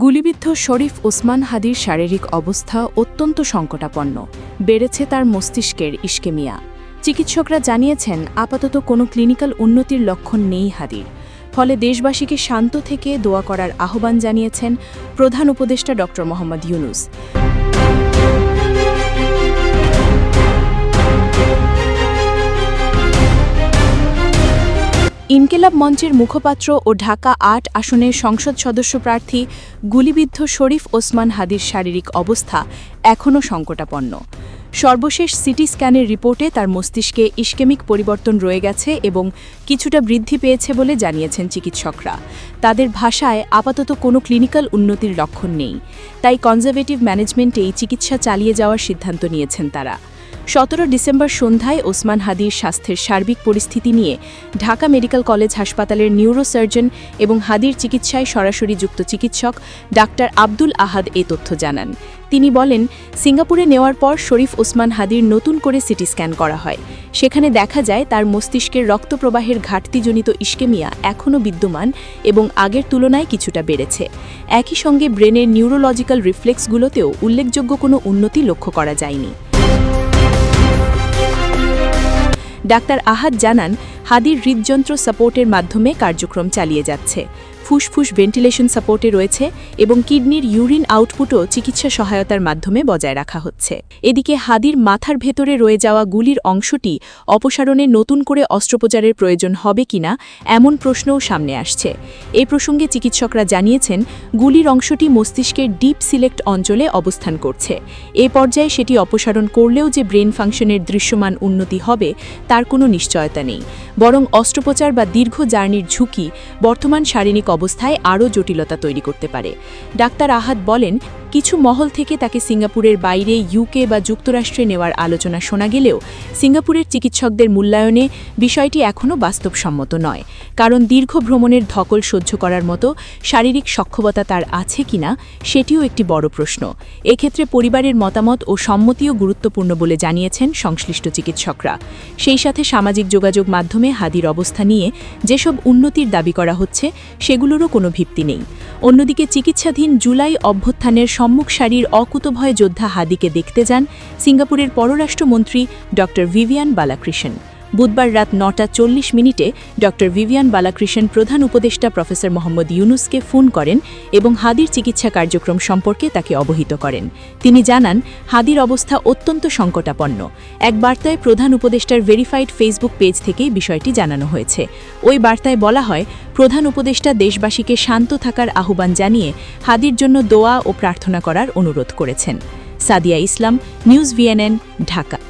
গুলিবিদ্ধ শরীফ ওসমান হাদির শারীরিক অবস্থা অত্যন্ত সংকটাপন্ন। বেড়েছে তার মস্তিষ্কের ইস্কেমিয়া চিকিৎসকরা জানিয়েছেন, আপাতত কোনো ক্লিনিক্যাল উন্নতির লক্ষণ নেই হাদির। ফলে দেশবাসীকে শান্ত থেকে দোয়া করার আহ্বান জানিয়েছেন প্রধান উপদেষ্টা ড. মোহাম্মদ ইউনুস। ইনকেলাব মঞ্চের মুখপাত্র ও ঢাকা আট আসনের সংসদ সদস্য প্রার্থী গুলিবিদ্ধ শরীফ ওসমান হাদির শারীরিক অবস্থা এখনও সংকটাপন্ন। সর্বশেষ সিটি স্ক্যানের রিপোর্টে তার মস্তিষ্কে ইস্কেমিক পরিবর্তন রয়ে গেছে এবং কিছুটা বৃদ্ধি পেয়েছে বলে জানিয়েছেন চিকিৎসকরা। তাদের ভাষায় আপাতত কোনো ক্লিনিক্যাল উন্নতির লক্ষণ নেই। তাই কনজারভেটিভ ম্যানেজমেন্টেই চিকিৎসা চালিয়ে যাওয়ার সিদ্ধান্ত নিয়েছেন তারা। সতেরো ডিসেম্বর সন্ধ্যায় ওসমান হাদির স্বাস্থ্যের সার্বিক পরিস্থিতি নিয়ে ঢাকা মেডিকেল কলেজ হাসপাতালের নিউরোসার্জন এবং হাদির চিকিৎসায় সরাসরি যুক্ত চিকিৎসক ডাক্তার আব্দুল আহাদ এ তথ্য জানান। তিনি বলেন, সিঙ্গাপুরে নেওয়ার পর শরীফ ওসমান হাদির নতুন করে সিটি স্ক্যান করা হয়। সেখানে দেখা যায় তার মস্তিষ্কের রক্তপ্রবাহের ঘাটতিজনিত ইস্কেমিয়া এখনও বিদ্যমান এবং আগের তুলনায় কিছুটা বেড়েছে। একই সঙ্গে ব্রেনের নিউরোলজিক্যাল রিফ্লেক্সগুলোতেও উল্লেখযোগ্য কোনো উন্নতি লক্ষ্য করা যায়নি। ডাক্তার আহাদ জানান হাদির হৃদযন্ত্র সাপোর্টের মাধ্যমে কার্যক্রম চালিয়ে যাচ্ছে। ফুসফুস ভেন্টিলেশন সাপোর্টে রয়েছে এবং কিডনির ইউরিন আউটপুটও চিকিৎসা সহায়তার মাধ্যমে বজায় রাখা হচ্ছে। এদিকে হাদির মাথার ভেতরে রয়ে যাওয়া গুলির অংশটি অপসারণে নতুন করে অস্ত্রোপচারের প্রয়োজন হবে কিনা এমন প্রশ্নও সামনে আসছে। এ প্রসঙ্গে চিকিৎসকরা জানিয়েছেন, গুলির অংশটি মস্তিষ্কের ডিপ সিলেক্ট অঞ্চলে অবস্থান করছে। এ পর্যায়ে সেটি অপসারণ করলেও যে ব্রেন ফাংশনের দৃশ্যমান উন্নতি হবে, তার কোনো নিশ্চয়তা নেই। বরং অস্ত্রোপচার বা দীর্ঘ জার্নির ঝুঁকি বর্তমান শারীরিক অবস্থায় আরও জটিলতা তৈরি করতে পারে। ডাক্তার আহাত বলেন কিছু মহল থেকে তাকে সিঙ্গাপুরের বাইরে ইউকে বা যুক্তরাষ্ট্রে নেওয়ার আলোচনা শোনা গেলেও সিঙ্গাপুরের চিকিৎসকদের মূল্যায়নে বিষয়টি এখনও বাস্তবসম্মত নয়। কারণ দীর্ঘ ভ্রমণের ধকল সহ্য করার মতো শারীরিক সক্ষমতা তার আছে কিনা সেটিও একটি বড় প্রশ্ন। এক্ষেত্রে পরিবারের মতামত ও সম্মতিও গুরুত্বপূর্ণ বলে জানিয়েছেন সংশ্লিষ্ট চিকিৎসকরা। সেই সাথে সামাজিক যোগাযোগ মাধ্যমে হাদির অবস্থা নিয়ে যেসব উন্নতির দাবি করা হচ্ছে, সেগুলোরও কোনো ভিত্তি নেই। অন্যদিকে চিকিৎসাধীন জুলাই অভ্যুত্থানের সম্মুখ সারির অকুতভয় যোদ্ধা হাদিকে দেখতে যান সিঙ্গাপুরের পররাষ্ট্রমন্ত্রী ড ভিভিয়ান বালাকৃষ্ণ বুধবার রাত নটা চল্লিশ মিনিটে ড ভিভিয়ান বালাকৃষ্ণ প্রধান উপদেষ্টা প্রফেসর মোহাম্মদ ইউনুসকে ফোন করেন এবং হাদির চিকিৎসা কার্যক্রম সম্পর্কে তাকে অবহিত করেন। তিনি জানান, হাদির অবস্থা অত্যন্ত সংকটাপন্ন। এক বার্তায় প্রধান উপদেষ্টার ভেরিফাইড ফেসবুক পেজ থেকেই বিষয়টি জানানো হয়েছে। ওই বার্তায় বলা হয়, প্রধান উপদেষ্টা দেশবাসীকে শান্ত থাকার আহ্বান জানিয়ে হাদির জন্য দোয়া ও প্রার্থনা করার অনুরোধ করেছেন। Sadia Islam, news VNN, Dhaka.